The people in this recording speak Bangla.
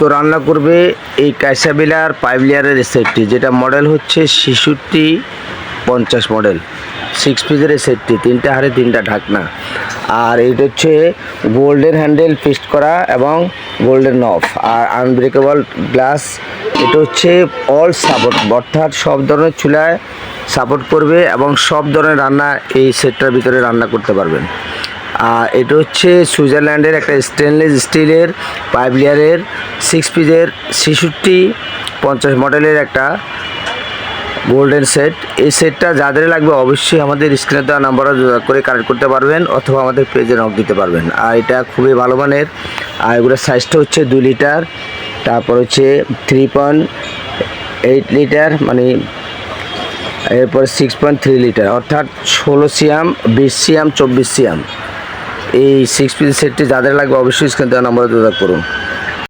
তো রান্না করবে এই কাইসাবিলার পাইপ লেয়ারের সেটটি, যেটা মডেল হচ্ছে শিশুটি পঞ্চাশ মডেল সিক্স পিসের সেটটি, তিনটা হাড়ে তিনটা ঢাকনা। আর এইটা হচ্ছে গোল্ডেন হ্যান্ডেল ফিক্সড করা এবং গোল্ডেন অফ আর আনব্রেকেবল গ্লাস এটা হচ্ছে অল সাপোর্ট অর্থাৎ সব ধরনের চুলায় সাপোর্ট করবে এবং সব ধরনের রান্না এই সেটটার ভিতরে রান্না করতে পারবেন। আর এটা হচ্ছে সুইজারল্যান্ডের একটা স্টেনলেস স্টিলের পাইপ লেয়ারের সিক্স পিসের ছেষট্টি পঞ্চাশ মডেলের একটা গোল্ডেন সেট এই সেটটা যাদের লাগবে অবশ্যই আমাদের স্ক্রিনে দেওয়া নাম্বারে যোগাযোগ করে কানেক্ট করতে পারবেন অথবা আমাদের পেজে নক দিতে পারবেন। আর এটা খুবই ভালো মানের। আর এগুলোর সাইজটা হচ্ছে দুই লিটার তারপর হচ্ছে থ্রি পয়েন্ট এইট লিটার মানে এরপর সিক্স পয়েন্ট থ্রি লিটার অর্থাৎ ষোলো সিয়াম বিশ সিয়াম চব্বিশ সিয়াম এই সিক্স পিস সেটটি যাদের লাগবে অবশ্যই স্ক্রিন দেওয়া নম্বরে যোগাযোগ করুন।